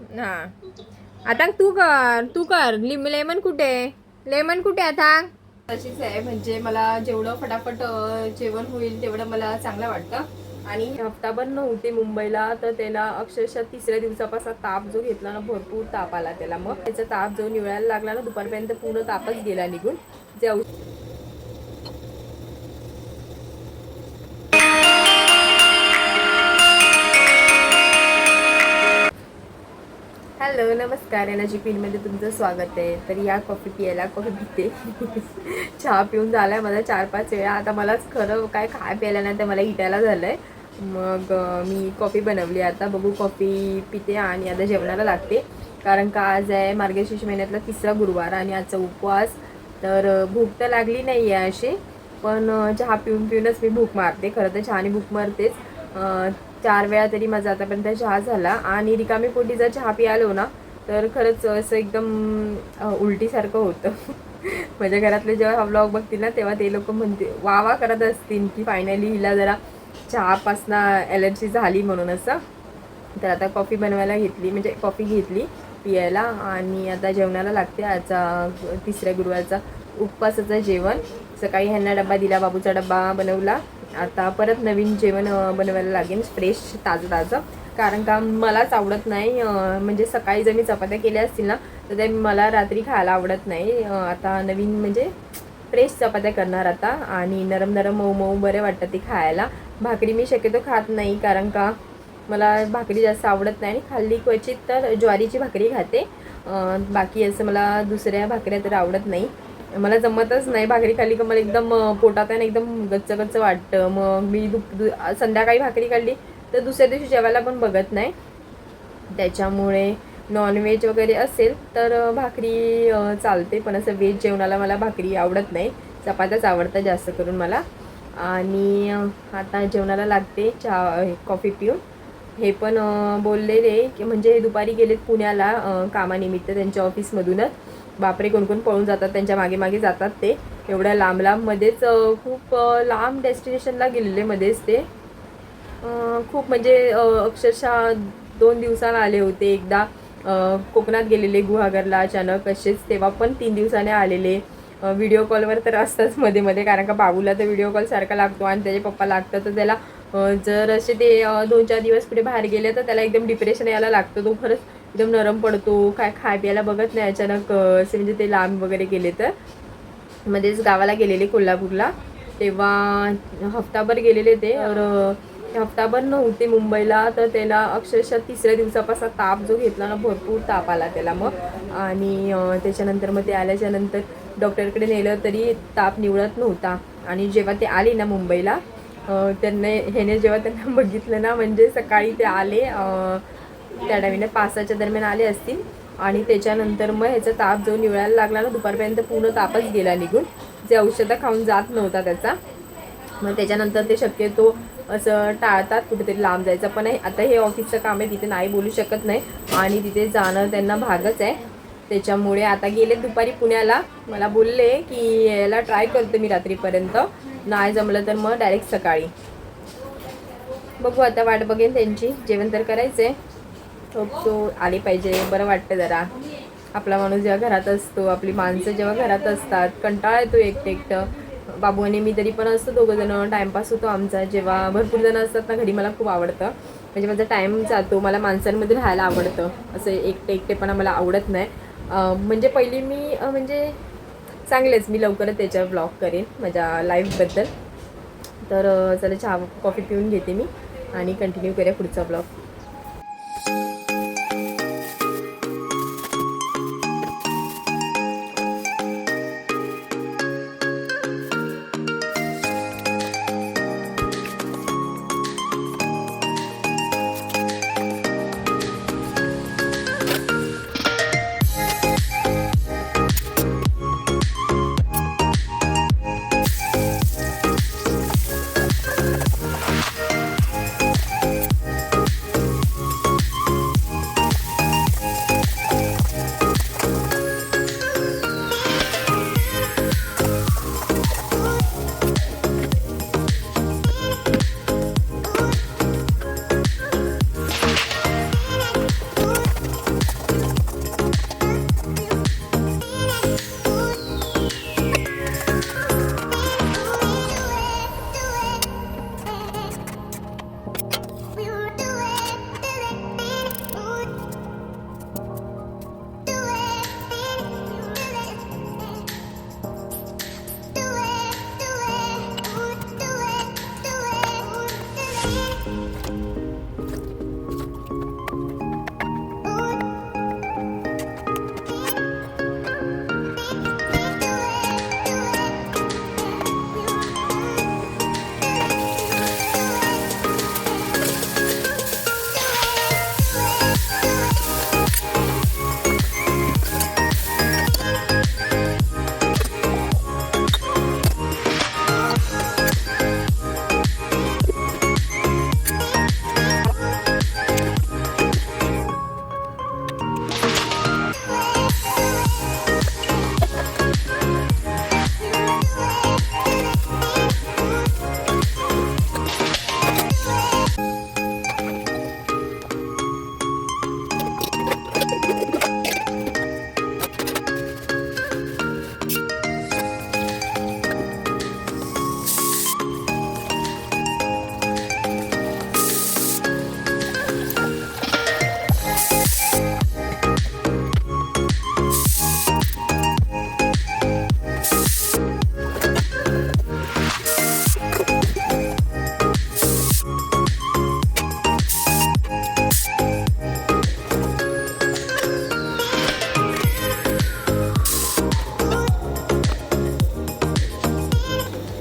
हा. आता तू कर तू कर. लिम लेमन कुठे? लेमन कुठे आता? तशीच आहे. म्हणजे मला जेवढं फटाफट जेवण होईल तेवढं मला चांगलं वाटतं. आणि हफ्ताभर नव्हते मुंबईला तर त्याला अक्षरशः तिसऱ्या दिवसापासून ताप जो घेतला ना भरपूर ताप आला त्याला. मग त्याचा ताप जो निवळायला लागला ना दुपारपर्यंत पूर्ण तापच गेला निघून. जे हॅलो नमस्कार. एनर्जी पीनमध्ये तुमचं स्वागत आहे. तर या कॉफी पियाला कॉफी पिते चहा पिऊन झालाय मला चार पाच वेळा. आता मलाच खरं काय काय प्यायला नाही तर मला इटायला झालं आहे मग मी कॉफी बनवली. आता बघू कॉफी पिते आणि आता जेवणाला लागते. कारण का आज आहे मार्गशीर्ष महिन्यातला तिसरा गुरुवार आणि आजचा उपवास. तर भूक तर लागली नाही आहे अशी. पण चहा पिऊन पिऊनच मी भूक मारते. खरं तर चहाने भूक मारतेच. चार वेळा तरी माझा आतापर्यंत चहा झाला आणि रिकामी पोटी जर चहा पियालो ना तर खरंच असं एकदम उलटीसारखं होतं. माझ्या घरातले जेव्हा हा व्लॉग बघतील ना तेव्हा ते लोक म्हणते वा वा करत असतील की फायनली हिला जरा चहापासनं ॲलर्जी झाली म्हणून असं. तर आता कॉफी बनवायला घेतली म्हणजे कॉफी घेतली पियायला आणि आता जेवणाला लागते आजचा तिसऱ्या गुरुवारचा उपवासाचं जेवण. सकाळी ह्यांना डब्बा दिला बाबूचा डब्बा बनवला. आता परत नवीन जेवण बनवायला लागेल फ्रेश ताजं ताजं. कारण का मलाच आवडत नाही म्हणजे सकाळी जर मी चपात्या केल्या असतील ना तर ते मला रात्री खायला आवडत नाही. आता नवीन म्हणजे फ्रेश चपात्या करणार आता आणि नरम नरम मऊ मऊ बरे वाटतं ते खायला. भाकरी मी शक्यतो खात नाही कारण का मला भाकरी जास्त आवडत नाही आणि खाल्ली क्वचित तर ज्वारीची भाकरी खाते. बाकी असं मला दुसऱ्या भाकऱ्या तर आवडत नाही. मला जमतच नाही भाकरी खाल्ली का मला एकदम पोटात आहे ना एकदम गच्च गच्च वाटतं. मग मी दुप दु संध्याकाळी भाकरी खाल्ली तर दुसऱ्या दिवशी जेवायला पण बघत नाही. त्याच्यामुळे नॉनव्हेज वगैरे असेल तर भाकरी चालते. पण असं व्हेज जेवणाला मला भाकरी आवडत नाही. चपात्याच आवडतात जास्त करून मला. आणि आता जेवणाला लागते चहा हे, कॉफी पिऊन. हे पण बोललेले की म्हणजे हे दुपारी गेलेत पुण्याला कामानिमित्त त्यांच्या ऑफिसमधूनच बापरे कोण कोण पळून जातात त्यांच्या मागे मागे जातात ते. एवढ्या लांब लांबमध्येच खूप लांब डेस्टिनेशनला गेलेले मध्येच ते. खूप म्हणजे अक्षरशः दोन दिवसाला आले होते. एकदा कोकणात गेलेले गुहागरला अचानक असेच तेव्हा पण तीन दिवसाने आलेले. व्हिडिओ कॉलवर तर असतंच मध्ये मध्ये कारण का बाबूला तर व्हिडिओ कॉल सारखा लागतो आणि त्याचे पप्पा लागतं तर त्याला जर असे ते दोन चार दिवस पुढे बाहेर गेले तर त्याला एकदम डिप्रेशन यायला लागतं. तो खरंच एकदम नरम पडतो काय खाय प्यायला बघत नाही अचानक असे म्हणजे ते लांब वगैरे गेले तर. मध्येच गावाला गेलेले कोल्हापूरला. तेव्हा हफ्ताभर गेलेले ते. और हफ्ताभर नव्हते मुंबईला. तर त्याला अक्षरशः तिसऱ्या दिवसापासून ताप जो घेतला ना भरपूर ताप आला त्याला मग. आणि त्याच्यानंतर मग ते आल्याच्यानंतर डॉक्टरकडे नेलं तरी ताप निवळत नव्हता. आणि जेव्हा ते आले ना मुंबईला त्यांना ह्याने जेव्हा त्यांना बघितलं ना म्हणजे सकाळी ते आले त्या टायमिने पासाच्या दरम्यान आले असतील. आणि त्याच्यानंतर मग ह्याचा ताप जो निवळायला लागला ना दुपारपर्यंत पूर्ण तापच गेला निघून. जे औषधं खाऊन जात नव्हता त्याचा. मग त्याच्यानंतर ते शक्यतो असं टाळतात कुठेतरी लांब जायचं. पण आता हे ऑफिसचं काम आहे तिथे नाही बोलू शकत नाही. आणि तिथे जाणं त्यांना भागच आहे. त्याच्यामुळे आता गेले दुपारी पुण्याला. मला बोलले की याला ट्राय करतो मी रात्रीपर्यंत. नाही जमलं तर मग डायरेक्ट सकाळी. बघू आता वाट बघेन त्यांची. जेवण तर करायचं आहे तो आली पाहिजे. बरं वाटतं जरा. आपला माणूस जेव्हा घरात असतो आपली माणसं जेव्हा घरात असतात कंटाळा येतो एकटं एकटं बाबू आणि मी तरी पण असतो दोघं जण. टाईमपास होतो आमचा. जेव्हा भरपूर जण असतात ना घरी मला खूप आवडतं. म्हणजे माझा टाईम जातो मला माणसांमध्ये राहायला आवडतं. असं एकटे एकटेपणा मला आवडत नाही. म्हणजे पहिली मी म्हणजे चांगलेच. मी लवकरच त्याच्यावर ब्लॉग करेन माझ्या लाईफबद्दल तर चला चहा कॉफी पिऊन घेते मी. आणि कंटिन्यू करूया पुढचा ब्लॉग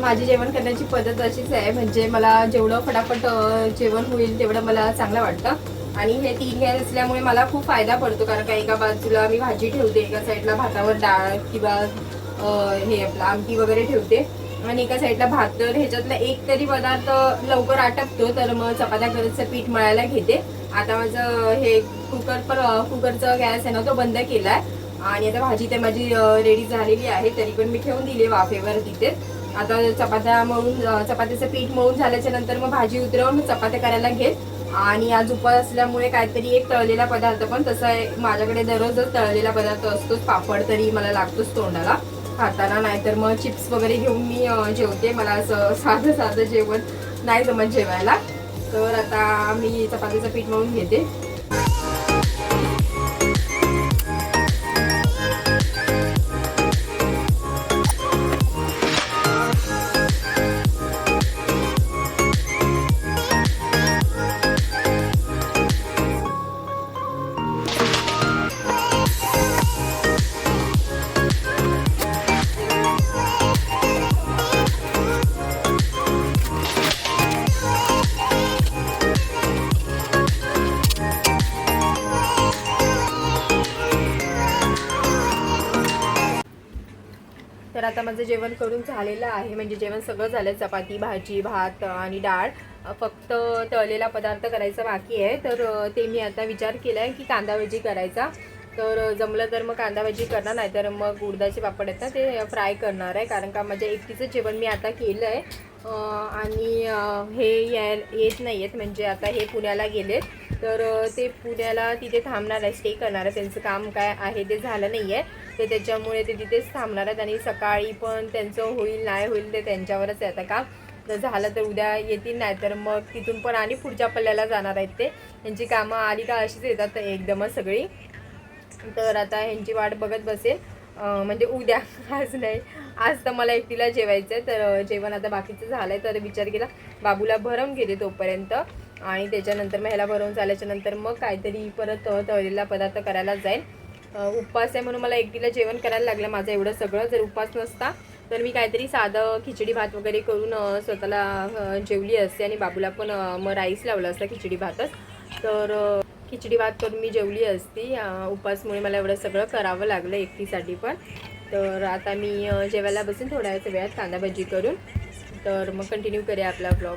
माझी जेवण करण्याची पद्धत अशीच आहे. म्हणजे मला जेवढं फटाफट जेवण होईल तेवढं मला चांगलं वाटतं. आणि हे तीन गॅस असल्यामुळे मला खूप फायदा पडतो. कारण का एका बाजूला मी भाजी ठेवते एका साईडला भातावर डाळ किंवा हे आपलं आमटी वगैरे ठेवते. आणि एका साईडला भात तर ह्याच्यातला एक तरी पदार्थ लवकर आटपतो तर मग चपात्या करायचं पीठ मळायला घेते. आता माझं हे कुकर पण कुकरचा गॅस आहे ना तो बंद केला आहे आणि आता भाजी तर माझी रेडी झालेली आहे. तरी पण मी ठेवून दिली वाफेवर तिथे. आता चपात्या मळून चपातीचं चपात्याचं पीठ मळून झाल्याच्यानंतर मग भाजी उतरवून चपात्या करायला घेत. आणि आज उपास असल्यामुळे काहीतरी एक तळलेला पदार्थ पण तसा माझ्याकडे दररोजच तळलेला पदार्थ असतोच. पापड तरी मला लागतोच तोंडाला. खाताना नाहीतर मग चिप्स वगैरे घेऊन मी जेवते. मला असं साधं साधं जेवण नाही जमत जेवायला. तर आता मी चपातीचं पीठ मळून घेते. तर आता माझं जेवण करून झालेलं आहे. म्हणजे जेवण सगळं झालं. चपाती भाजी भात आणि डाळ. फक्त तळलेला पदार्थ करायचा बाकी आहे. तर ते मी आता विचार केला आहे की कांदा भजी करायचा. तर जमलं तर मग कांदा भाजी करणार नाही तर मग उडदाचे पापड आहेत ना ते फ्राय करणार आहे. कारण का माझ्या एकटीचं जेवण मी आता केलं आहे आणि हे याय येत नाही आहेत म्हणजे आता हे पुण्याला गेलेत. तर ते पुण्याला तिथे थांबणार आहे. स्टे करणार आहे. त्यांचं काम काय आहे ते झालं नाही आहे तर त्याच्यामुळे ते तिथेच थांबणार आहेत. आणि सकाळी पण त्यांचं होईल नाही होईल ते त्यांच्यावरच आहे आता काम. जर झालं तर उद्या येतील नाही तर मग तिथून पण आणि पुढच्या पल्ल्याला जाणार आहेत ते. त्यांची कामं आली का अशीच येतात एकदमच सगळी. तर आता ह्यांची वाट बघत बसेल. म्हणजे उद्या. आज नाही. आज तर मला एकटीला जेवायचं आहे तर जेवण आता बाकीचं झालं आहे तर विचार केला बाबूला भरवून घेते तोपर्यंत. आणि त्याच्यानंतर मग ह्याला भरवून झाल्याच्यानंतर मग काहीतरी परत तळलेला पदार्थ करायला जाईल. उपवास आहे म्हणून मला एकटीला जेवण करायला लागलं माझं एवढं सगळं. जर उपवास नसता तर मी काहीतरी साधं खिचडी भात वगैरे करून स्वतःला जेवली असते. आणि बाबूला पण मग राईस लावलं असतं खिचडी भातच. तर खिचडी भात करून मी जेवली असती. अं, उपवासमुळे मला एवढं सगळं करावं लागलं एकटीसाठी पण. तर आता मी जेवायला बसेन थोड्या वेळात कांदा भजी करून. तर मग कंटिन्यू करूया आपला ब्लॉग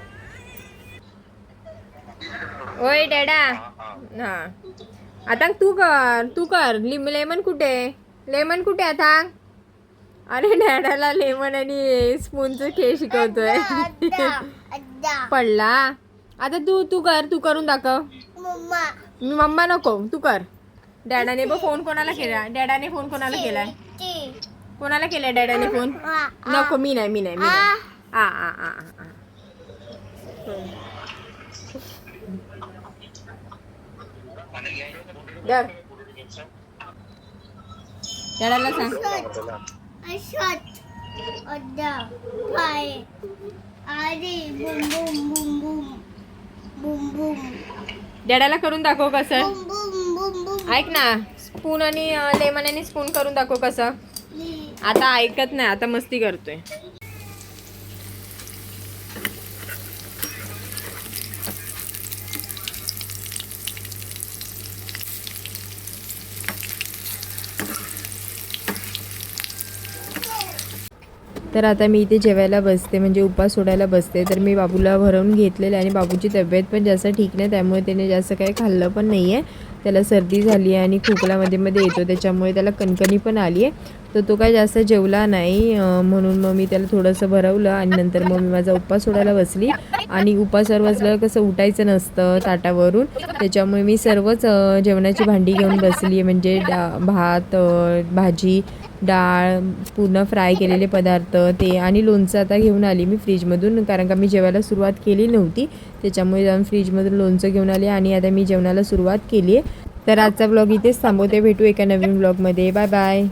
ओय डॅडा. हां. आता तू कर तू कर. लिम लेमन कुठे? लेमन कुठे आता? अरे डॅडाला लेमन आणि स्पूनचं खेळ शिकवतोय. पडला. आता तू तू कर तू करून दाखव. मी मम्मा नको तू कर. डॅडाने बघ फोन कोणाला केला. डॅडाने फोन कोणाला केलाय कोणाला केलाय डॅडाने फोन? नको मी नाही मी नाही मी नाही. आ आ आ आ, आ. धर. डॅडाला सांग. डॅडाला करून दाखव कसं. ऐक ना स्पून आणि लेमन आणि स्पून करून दाखव कसं. आता ऐकत नाही आता मस्ती करतोय. तर आता मी इथे जेवायला बसते म्हणजे उपास सोडायला बसते. तर मी बाबूला भरवून घेतलेलं आहे आणि बाबूची तब्येत पण जास्त ठीक नाही त्यामुळे त्याने जास्त काही खाल्लं पण नाही आहे त्याला सर्दी झाली आहे आणि खोकलामध्ये मध्ये येतो त्याच्यामुळे त्याला कणकणी पण आली आहे तर तो काय जास्त जेवला नाही म्हणून मग मी त्याला थोडंसं भरवलं आणि नंतर मग मी माझा उपास सोडायला बसली. आणि उपासावर बसल्यावर कसं उठायचं नसतं ताटावरून त्याच्यामुळे मी सर्वच जेवणाची भांडी घेऊन बसली. आहे म्हणजे डा भात भाजी डाळ पूर्ण फ्राय केलेले पदार्थ ते आणि लोणचं आता घेऊन आली मी फ्रीजमधून. कारण का मी जेवायला सुरुवात केली नव्हती त्याच्यामुळे जाऊन फ्रीजमधून लोणचं घेऊन आले आणि आता मी जेवणाला सुरुवात केली आहे. तर आजचा ब्लॉग इथेच थांबवते. भेटू एका नवीन ब्लॉगमध्ये. Bye bye.